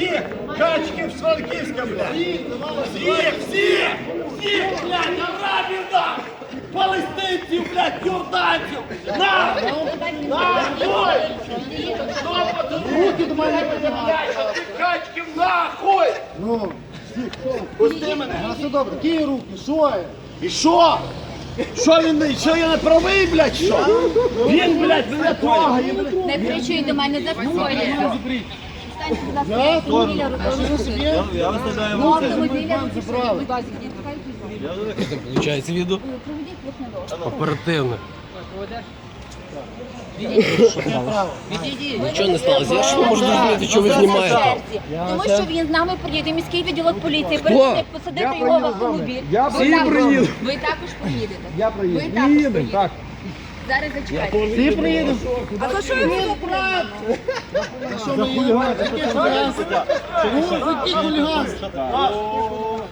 Всіх! Качків з Франківська, блядь! Всіх, всіх! Всіх, блядь, арабів нах! Палестинців, блядь, юрданців! На! Нахуй! Що пацани? Руки до мене ти качків нахуй! Ну, всіх, що? Пусти мене! А все добре, які руки, що є? І що? Що він, що я не правий, блядь, що? Він, блядь, мене трогає, блядь. Не кричуй до мене, заспокоюйся. Станьте, будь ласка, Я? виставляю До вам автомобіля Будь ласка, дітей, Получається відео Проведіть їх на дошку. оперативно. Нічого не сталося. Я ж не можу зрозуміти, що ви знімаєте. Тому що він з нами приїде, міський відділок поліції, перед посадити його в автомобіль. Я Ви всі також- приїду. Ви також приїдете. Я приїду. Ви також Їдемо, приїдете. так. Зараз зачекайте. Всі приїдемо. А то що його забрати? Що ми їдемо? Яке хуліганство? Чому? Які хуліганство?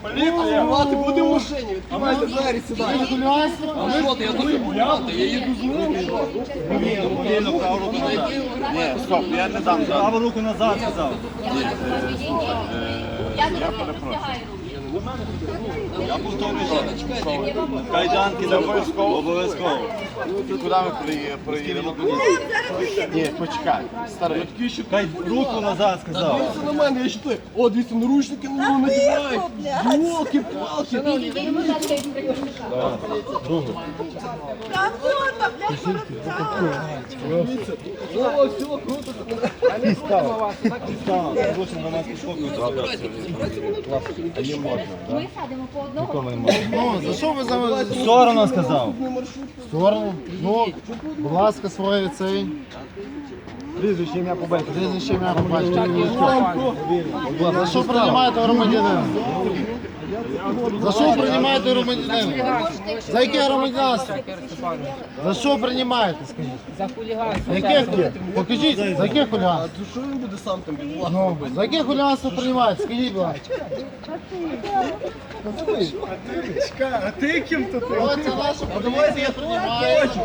Поліція! буде в машині, відкривайте двері сюди. Яке хуліганство? А ми що, я дуже гуляти, я їду з ним. Ні, стоп, я не дам. Праву руку назад сказав. Я не розтягаю руки. Я повторюю. Кайданки не обов'язково. Обов'язково. Куди ми приїдемо? Ні, почекай, старий. Кай руку назад сказав. Дивіться на мене, я считаю, о, дивіться, наручники на мене надівають. Йолки-палки. Відійдіть, будь ласка, від прикриття. О, все, круто. Став. Зручно на нас підшокують. Ми садимо по одному. Ну, за що ви за сторону сказав. сторону? Ну, будь ласка, своє цей. Прізвище ім'я побачити. Прізвище ім'я побачите. За що приймаєте громадянина? За що приймаєте громадянина? За яке громадянство? За що приймаєте, скажіть? За хуліганство. Яке хуліганство? Покажіть, за яке хуліганство? Що він буде сам там відбувати? Ну, за яке хуліганство приймаєте? Скажіть, будь ласка. А ти ким то ти? Оце наше подивіться, приймаєте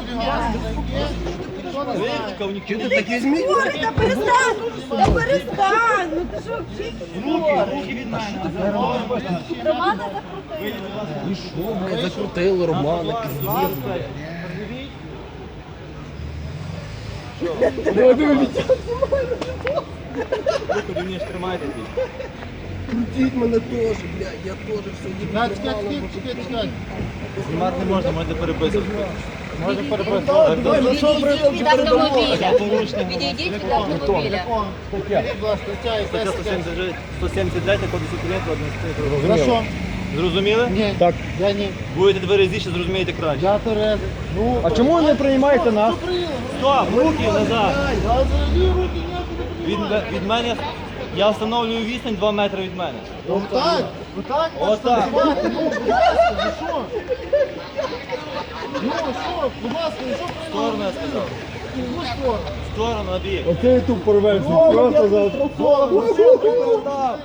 хуліганство. Ніхто не знає. Ой, та перестань! Та перестань! Ну ти що, вчить? Романа закрутили. Закрутили Романа, піздець. Руку вільніше тримайте. Крутіть мене теж, блядь, я теж все чекай. Знімати не можна, можете переписувати. Можна переписати. За що від автомобіля. Відійдіть від автомобіля. Скажіть, будь ласка, Стаття якась... 179, 179 кодексу України про адміністративне що? Зрозуміли? Ні. Так. Я ні. Будете тверезіше, зрозумієте краще. Я Терез. Ну, А чому ви не приймаєте нас? Стоп, руки назад. Від, від мене я встановлюю відстань 2 метри від мене. Отак, отак, Отак. Ну, будь ласка, за що? Ну, що, будь ласка, ну що сторону я сказав. Ну, що? Сторону на бік. Окей, тут порвемося. Просто за Ну, що? Ну, за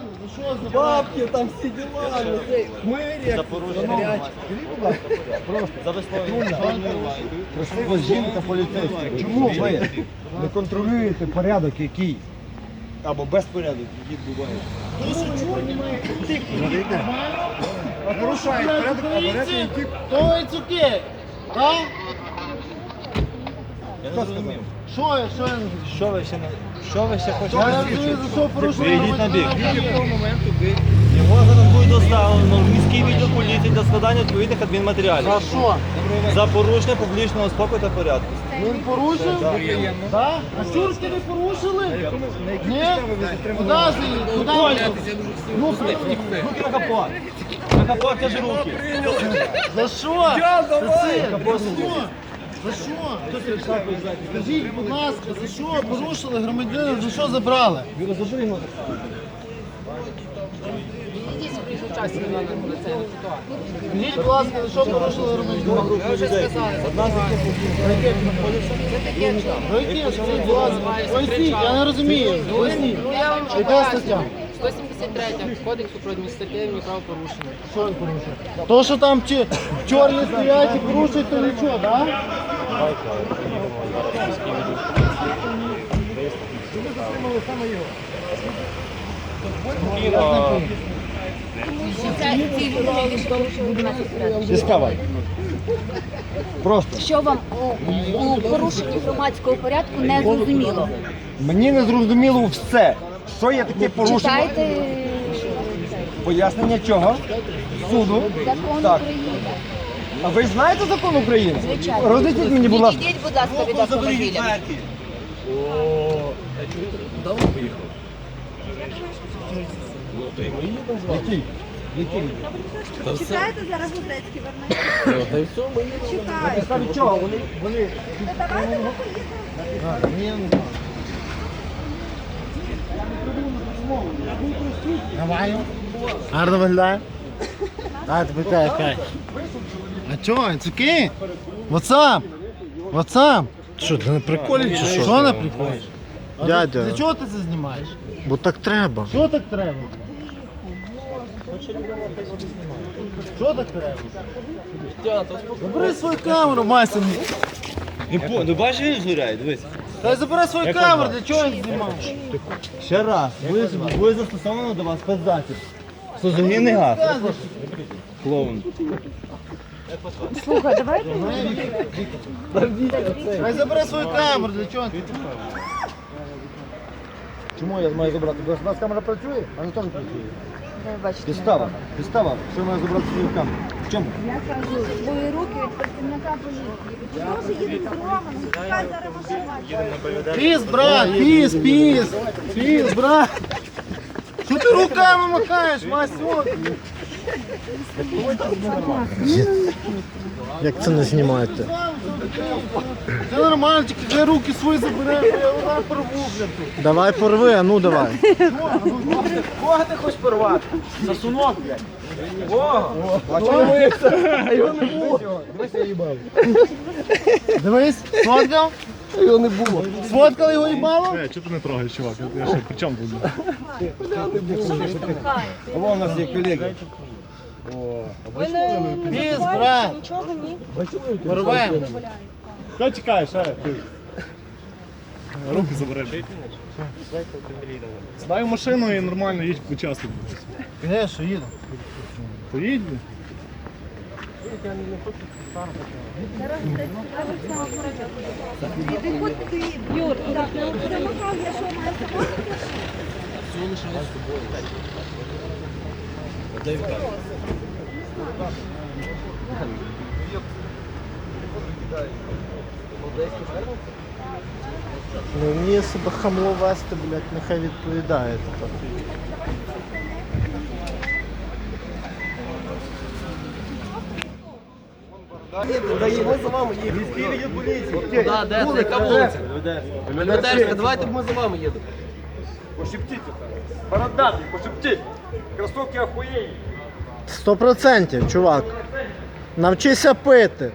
бабки, там всі діла. Хмирі, За порушення. За. Красива жінка поліцейська. Чому ви не контролюєте порядок який? Або безпорядок, який відбувається? А порушають порядок, а порядок який То і цуки. Я не зрозумів. Що я, що я? Що ви ще не... Що ви ще Я хочете? не розумію, за що порушили Вийдіть на бік. Його зараз буде доставлено в міський відділ поліції для складання відповідних адмінматеріалів. За що? За порушення публічного спокою та порядку. Він порушив? Так? А Чурські не порушили? Ні? Куди? Куди? Ну, руки на капот. Тяжі руки. За що? За це? За що? За що? Скажіть, будь ласка, за що порушили громадянина, за що забрали? Скажіть, будь ласка, за що порушили громадянина? Одна Які, скажіть, будь ласка, поясніть, я не розумію, поясніть. Яка стаття? 173 Кодексу про адміністративні правопорушення. Що він порушив? То, що там чи, чорні стоять і порушують, то нічого, так? Да? Діставай. Просто. Що вам у, у порушенні громадського порядку не зрозуміло? Мені не зрозуміло все. Що є таке порушення? Читайте Пояснення чого? Суду. закон Так. України. А ви знаєте закон України? Звичайно. Розвіть мені, будь ласка. Відійдіть, будь ласка, від автомобіля. Який? Який? Чекайте, зараз Гудрецький вернеться. Чекайте. Підставі чого? Вони, вони Та давайте ми поїдемо. Давай. Гарно виглядає. А, ти питає, кай. А чого, it's okay? What's up? What's up? Що, ти на приколі чи що? Що на приколі? Дядя. Для чого ти це знімаєш? Бо так треба. Що так треба? Що так треба? Забери свою камеру, Мася. Не, не бачиш, він згоряє, дивись. Та забери свою камеру, для чого він знімаєш? Ще раз, буде, буде застосовано до вас спецзасіб. Сльозогінний газ. Клоун. Слухай, давайте. Хай забери свою камеру, для чого? Чому я маю забрати? Бо у нас камера працює, а не теж працює. Ви бачите, Підстава. Підстава. Що має забрати свою камеру? В чому? Я кажу, свої руки від працівника поліції. Їдемо зараз машина. Піс, брат, піс, піс. Піс, брат. Що ти руками махаєш, Масю? Як це не знімаєте? Це нормально, тільки хай руки свої забереш, я вона порву, блядь. Давай порви, а ну давай. Кого ти хочеш порвати? Сосунок, блядь. О, а? Його не було. Дивись, я їбав. Дивись, сфоткав? Його не було. Сфоткали його їбало? Чого ти не трогаєш, чувак? Я ще при чому тут? А вон у нас є колеги. Піс, брат. Нічого ні. Порвемо. Що чекаєш, а? Руки забереш. Сідай в машину і нормально їдь по часу. Де, що їду? Іди хоч. Юр, так, я що маю собою? Не вміє себе хамло вести, блядь, нехай відповідає. тепер. Міський відділ поліції. Да, де це? Яка вулиця? Людерська, давайте ми за вами їдемо. Пошептіть. Бородатий, пошептіть. Кросовки охуєнні. Сто процентів, чувак. Навчися пити.